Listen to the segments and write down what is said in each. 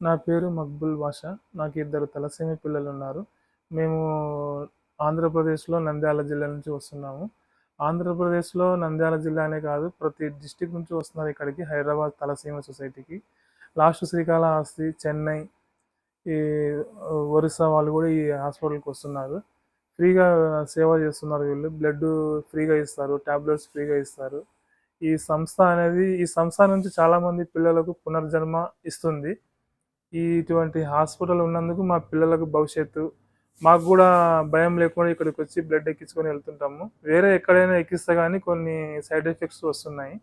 నా పేరు మక్బుల్ బాషా. నాకు ఇద్దరు తలసేమి పిల్లలు ఉన్నారు మేము ఆంధ్రప్రదేశ్లో నంద్యాల జిల్లా నుంచి వస్తున్నాము. ఆంధ్రప్రదేశ్లో నంద్యాల జిల్లానే కాదు ప్రతి డిస్టిక్ నుంచి వస్తున్నారు ఇక్కడికి హైదరాబాద్ తలసీమ సొసైటీకి. లాస్ట్ శ్రీకాళహస్తి చెన్నై ఈ ఒరిస్సా వాళ్ళు కూడా ఈ హాస్పిటల్కి వస్తున్నారు. ఫ్రీగా సేవ చేస్తున్నారు వీళ్ళు. బ్లడ్ ఫ్రీగా ఇస్తారు ట్యాబ్లెట్స్ ఫ్రీగా ఇస్తారు. ఈ సంస్థ అనేది ఈ సంస్థ నుంచి చాలామంది పిల్లలకు పునర్జన్మ ఇస్తుంది. ఇటువంటి హాస్పిటల్ ఉన్నందుకు మా పిల్లలకు భవిష్యత్తు. మాకు కూడా భయం లేకుండా ఇక్కడికి వచ్చి బ్లడ్ ఎక్కించుకొని వెళ్తుంటాము. వేరే ఎక్కడైనా ఎక్కిస్తే కానీ కొన్ని సైడ్ ఎఫెక్ట్స్ వస్తున్నాయి.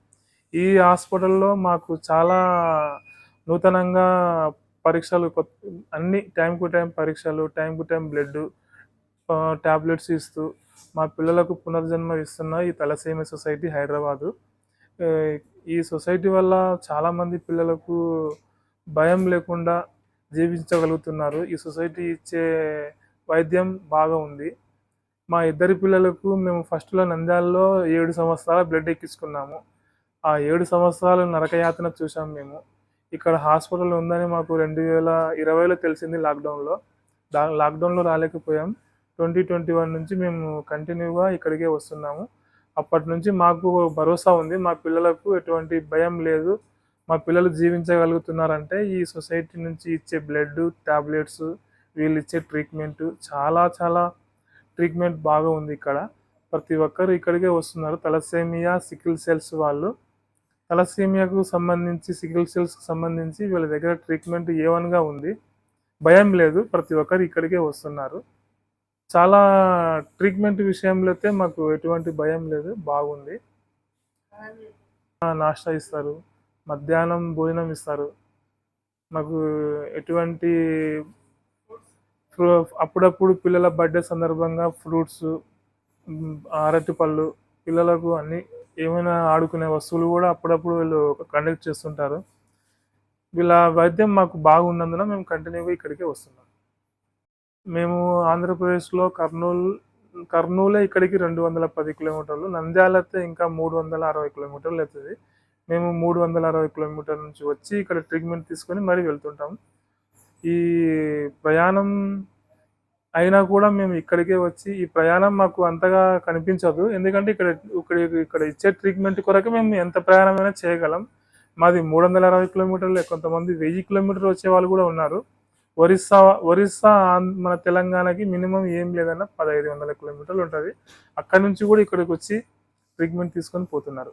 ఈ హాస్పిటల్లో మాకు చాలా నూతనంగా పరీక్షలు కొత్త అన్ని టైం టు టైం పరీక్షలు time to time blood tablets ఇస్తూ మా పిల్లలకు పునర్జన్మ ఇస్తున్న ఈ తలసేమి సొసైటీ హైదరాబాదు. ఈ సొసైటీ వల్ల చాలామంది పిల్లలకు భయం లేకుండా జీవించగలుగుతున్నారు. ఈ సొసైటీ ఇచ్చే వైద్యం బాగా ఉంది. మా ఇద్దరి పిల్లలకు మేము ఫస్ట్లో నంద్యాలలో ఏడు సంవత్సరాల బ్లడ్ ఎక్కించుకున్నాము. ఆ ఏడు సంవత్సరాలు నరకయాతన చూసాం మేము. ఇక్కడ హాస్పిటల్ ఉందని మాకు రెండు వేల ఇరవైలో తెలిసింది లాక్డౌన్లో దా లాక్డౌన్లో రాలేకపోయాం. ట్వంటీ ట్వంటీ వన్ నుంచి మేము కంటిన్యూగా ఇక్కడికే వస్తున్నాము. అప్పటి నుంచి మాకు భరోసా ఉంది. మా పిల్లలకు ఎటువంటి భయం లేదు. మా పిల్లలు జీవించగలుగుతున్నారంటే ఈ సొసైటీ నుంచి ఇచ్చే బ్లడ్ టాబ్లెట్స్ వీళ్ళు ఇచ్చే ట్రీట్మెంట్ చాలా చాలా ట్రీట్మెంట్ బాగా ఉంది ఇక్కడ. ప్రతి ఒక్కరు ఇక్కడికే వస్తున్నారు. తలసేమియా సికిల్ సెల్స్ వాళ్ళు. తలసేమియాకు సంబంధించి సికిల్ సెల్స్కి సంబంధించి వీళ్ళ దగ్గర ట్రీట్మెంట్ ఏ వన్గా ఉంది. భయం లేదు. ప్రతి ఒక్కరు ఇక్కడికే వస్తున్నారు. చాలా ట్రీట్మెంట్ విషయంలో అయితే మాకు ఎటువంటి భయం లేదు. బాగుంది. నాష్టా ఇస్తారు మధ్యాహ్నం భోజనం ఇస్తారు. మాకు ఎటువంటి అప్పుడప్పుడు పిల్లల బర్త్డే సందర్భంగా ఫ్రూట్స్ అరటి పళ్ళు పిల్లలకు అన్ని ఏమైనా ఆడుకునే వస్తువులు కూడా అప్పుడప్పుడు వీళ్ళు కండక్ట్ చేస్తుంటారు. వీళ్ళ వైద్యం మాకు బాగున్నందున మేము కంటిన్యూగా ఇక్కడికే వస్తున్నాం. మేము ఆంధ్రప్రదేశ్లో కర్నూలు కర్నూలే ఇక్కడికి రెండు వందల పది కిలోమీటర్లు నంద్యాల అయితే ఇంకా మూడు వందల అరవై కిలోమీటర్లు అవుతుంది. మేము మూడు వందల అరవై కిలోమీటర్ల నుంచి వచ్చి ఇక్కడ ట్రీట్మెంట్ తీసుకొని మరీ వెళ్తుంటాం. ఈ ప్రయాణం అయినా కూడా మేము ఇక్కడికే వచ్చి ఈ ప్రయాణం మాకు అంతగా కనిపించదు. ఎందుకంటే ఇక్కడ ఇక్కడ ఇక్కడ ఇచ్చే ట్రీట్మెంట్ కొరకు మేము ఎంత ప్రయాణమైనా చేయగలం. మాది మూడు వందల అరవై కిలోమీటర్లు కొంతమంది వెయ్యి కిలోమీటర్లు వచ్చే వాళ్ళు కూడా ఉన్నారు. ఒరిస్సా ఒరిస్సా ఆంధ్ర- మన తెలంగాణకి మినిమం ఏం లేదన్నా పదహైదు వందల కిలోమీటర్లు ఉంటుంది. అక్కడ నుంచి కూడా ఇక్కడికి వచ్చి ట్రీట్మెంట్ తీసుకొని పోతున్నారు.